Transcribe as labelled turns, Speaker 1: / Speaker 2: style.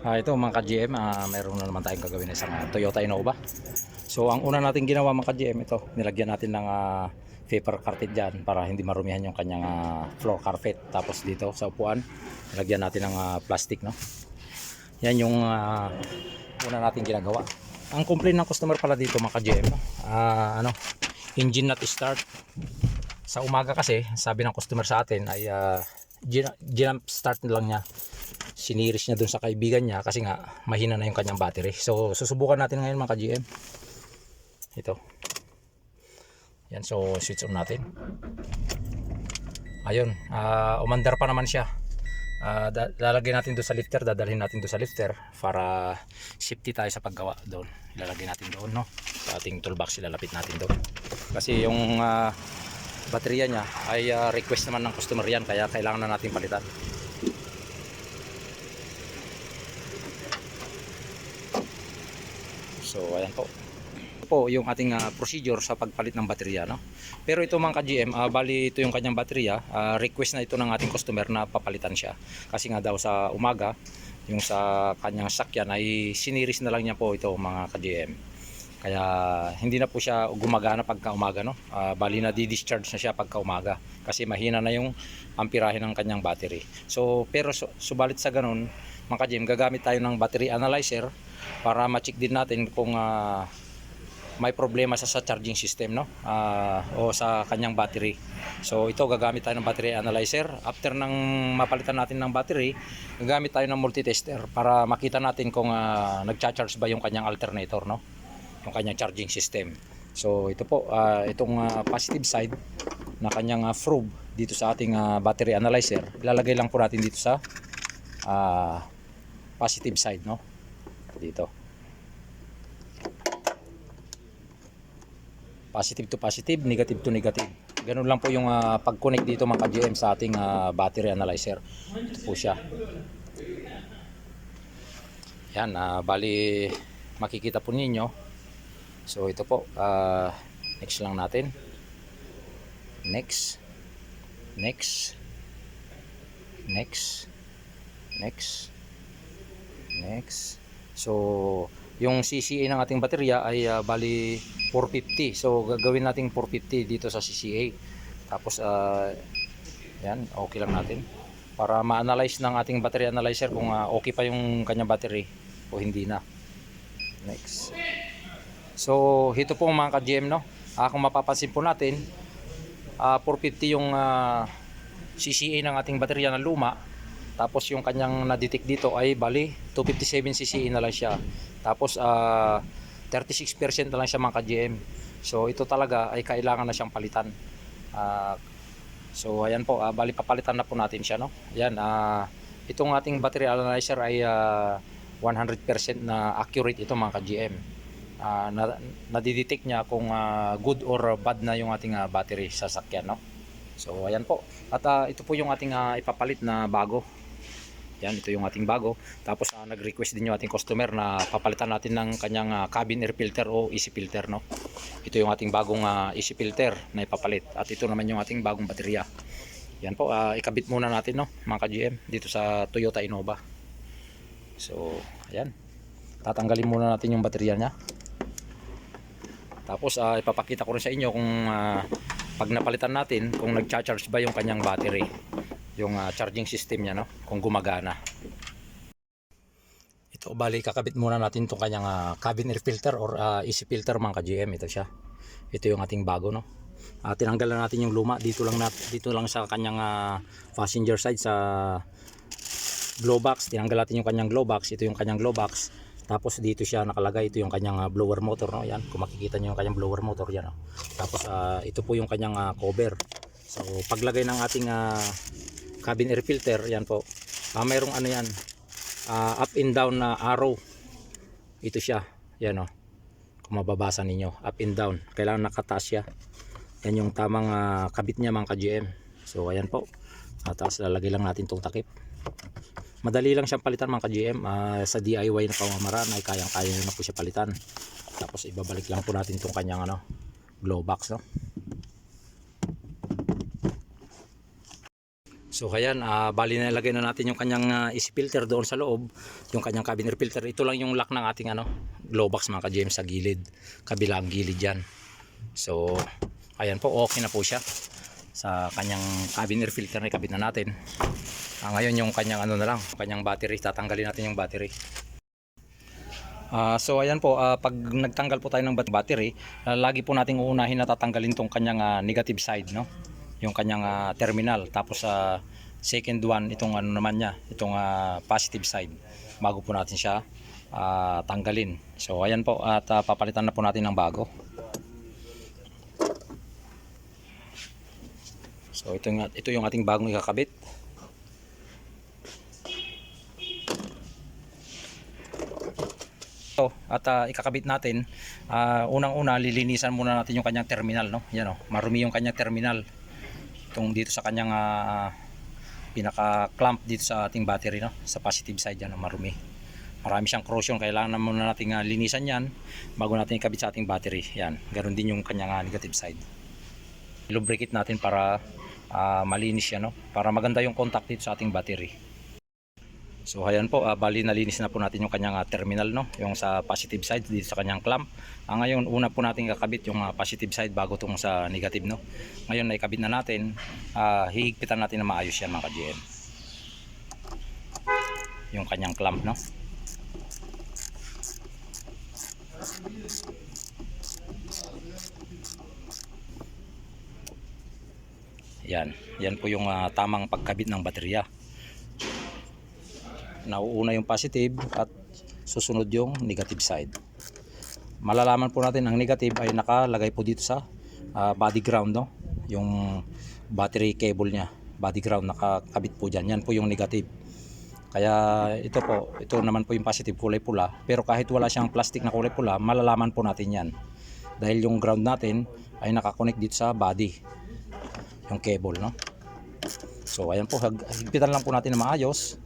Speaker 1: Ah, ito mga ka-GM, ah, mayroon na naman tayong gagawin isang ah, Toyota Innova. So ang una natin ginawa mga ka-GM ito, nilagyan natin ng ah, paper carpet dyan para hindi marumihan yung kanyang ah, floor carpet. Tapos dito sa upuan, nilagyan natin ng ah, plastic. No? Yan yung ah, una natin ginagawa. Ang complaint ng customer pala dito mga ka-GM, ah, ano, engine not start. Sa umaga kasi, sabi ng customer sa atin ay uh, jump start lang niya siniris niya dun sa kaibigan niya kasi nga mahina na yung kanyang battery. So susubukan natin ngayon mga ka-GM. Ito. Yan so switch on natin. Ayun, ah, umandar pa naman siya. Da- lalagay natin doon sa lifter, dadalhin natin doon sa lifter para safety tayo sa paggawa doon. Ilalagay natin doon, no? Sa ating toolbox ilalapit natin doon. Kasi yung ah, baterya niya ay ah, request naman ng customer yan kaya kailangan na natin palitan. So ayan po. Po yung ating ah, procedure sa pagpalit ng baterya no. Pero ito mga ka-GM, ah, bali ito yung kanyang baterya, ah, request na ito ng ating customer na papalitan siya. Kasi nga daw sa umaga, yung sa kanyang sakyan ay siniris na lang niya po ito mga ka-GM. Kaya hindi na po siya gumagana pagka umaga no. Ah, bali na di-discharge na siya pagka umaga kasi mahina na yung amperahe ng kanyang battery. So pero su- subalit sa ganun, mga ka-GM, gagamit tayo ng battery analyzer para ma-check din natin kung ah, may problema sa, sa charging system no Ah, o sa kanyang battery. So ito gagamit tayo ng battery analyzer. After nang mapalitan natin ng battery, gagamit tayo ng multitester para makita natin kung ah, nagcha-charge ba yung kanyang alternator no yung kanyang charging system. So ito po ah, itong ah, positive side na kanyang ah, probe dito sa ating ah, battery analyzer. Ilalagay lang po natin dito sa ah, positive side no dito. Positive to positive, negative to negative. Ganun lang po yung ah, pag-connect dito mga ka-GM sa ating ah, battery analyzer. Ito po siya. Yan, ah, bali makikita po ninyo. So ito po, ah, next lang natin. Next. Next. Next. Next. Next. So, yung CCA ng ating baterya ay ah, bali 450. So, gagawin natin 450 dito sa CCA. Tapos, ah, yan, okay lang natin. Para ma-analyze ng ating battery analyzer kung ah, okay pa yung kanyang battery o hindi na. Next. So, ito po mga ka-GM, no? Ah, kung mapapansin po natin, ah, 450 yung ah, CCA ng ating baterya na luma. Tapos yung kanyang na-detect dito ay bali 257 CCA na lang siya. Tapos ah 36% na lang siya mga ka-GM. So ito talaga ay kailangan na siyang palitan. Ah, so ayan po, ah, bali papalitan na po natin siya no. Ayan, ah itong ating battery analyzer ay ah, 100% na accurate ito mga ka-GM. Ah, na, nadidetect niya kung ah, good or bad na yung ating ah, battery sa sakyan no. So ayan po. At ah, ito po yung ating ah, ipapalit na bago. Yan, ito yung ating bago. Tapos ah, nag-request din yung ating customer na papalitan natin ng kanyang ah, cabin air filter o easy filter no. Ito yung ating bagong ah, easy filter na ipapalit at ito naman yung ating bagong baterya. Yan po, ah, ikabit muna natin no, mga ka-GM dito sa Toyota Innova. So, ayan. Tatanggalin muna natin yung baterya niya. Tapos ah, ipapakita ko rin sa inyo kung ah, pag napalitan natin kung nagcha-charge ba yung kanyang battery yung ah, charging system niya no? Kung gumagana. Ito bali kakabit muna natin itong kanyang ah, cabin air filter or ah, easy filter mga ka-GM ito siya. Ito yung ating bago no? Ah, tinanggal lang natin yung luma. Dito lang nat dito lang sa kanyang ah, passenger side sa glow box. Tinanggal natin yung kanyang glow box. Ito yung kanyang glow box. Tapos dito siya nakalagay. Ito yung kanyang ah, blower motor no? Yan. Kung makikita niyo yung kanyang blower motor yan no? tapos ah, ito po yung kanyang ah, cover. So paglagay ng ating ah, cabin air filter yan po. Ah, mayroong ano yan. Ah, up and down na arrow. Ito siya. Yan o kung mababasa ninyo up and down. Kailangan nakataas siya. Yan yung tamang ah, kabit niya mga ka-GM so ayan po. At tapos lalagay lang natin tong takip. Madali lang siyang palitan mga ka-GM Ah, sa DIY na pamamaraan ay kayang kaya na po siya palitan. Tapos ibabalik lang po natin tong kanyang ano glow box no So ayan, ah, bali na ilagay na natin yung kanyang ah, easy filter doon sa loob, yung kanyang cabin air filter. Ito lang yung lock ng ating ano, glow box mga ka-James sa gilid, kabilang gilid yan. So ayan po, okay na po siya sa kanyang cabin air filter na ikabit na natin. Ah, ngayon yung kanyang ano na lang, kanyang battery, tatanggalin natin yung battery. Ah, so ayan po, ah, pag nagtanggal po tayo ng bat- battery, ah, lagi po nating uunahin na tatanggalin tong kanyang ah, negative side, no? Yung kanyang ah, terminal. Tapos sa second one, itong ano naman niya, itong ah, positive side. Bago po natin siya ah, tanggalin. So ayan po, at ah, papalitan na po natin ng bago. So ito, ito yung ating bagong ikakabit. Ito, at ah, ikakabit natin, ah, unang-una lilinisan muna natin yung kanyang terminal, no? Yan oh, marumi yung kanyang terminal. Itong dito sa kanyang ah, pinaka-clamp dito sa ating battery, no? Sa positive side yan, oh, marumi. Marami siyang corrosion, kailangan na muna nating ah, linisan yan bago natin ikabit sa ating battery. Yan, ganoon din yung kanyang ah, negative side. Lubricate natin para ah, malinis yan, no? Para maganda yung contact dito sa ating battery. So ayan po, ah, bali nalinis na po natin yung kanyang ah, terminal no, yung sa positive side dito sa kanyang clamp. Ah, ngayon una po natin kakabit yung ah, positive side bago tong sa negative no. Ngayon na ikabit na natin, ah, hihigpitan natin na maayos yan mga ka-GM. Yung kanyang clamp no. Yan, yan po yung ah, tamang pagkabit ng baterya nauuna yung positive at susunod yung negative side. Malalaman po natin ang negative ay nakalagay po dito sa ah, body ground no, yung battery cable niya, body ground nakakabit po diyan. Yan po yung negative. Kaya ito po, ito naman po yung positive kulay pula, pero kahit wala siyang plastic na kulay pula, malalaman po natin 'yan. Dahil yung ground natin ay nakakonect dito sa body yung cable no. So ayan po, higpitan lang po natin na maayos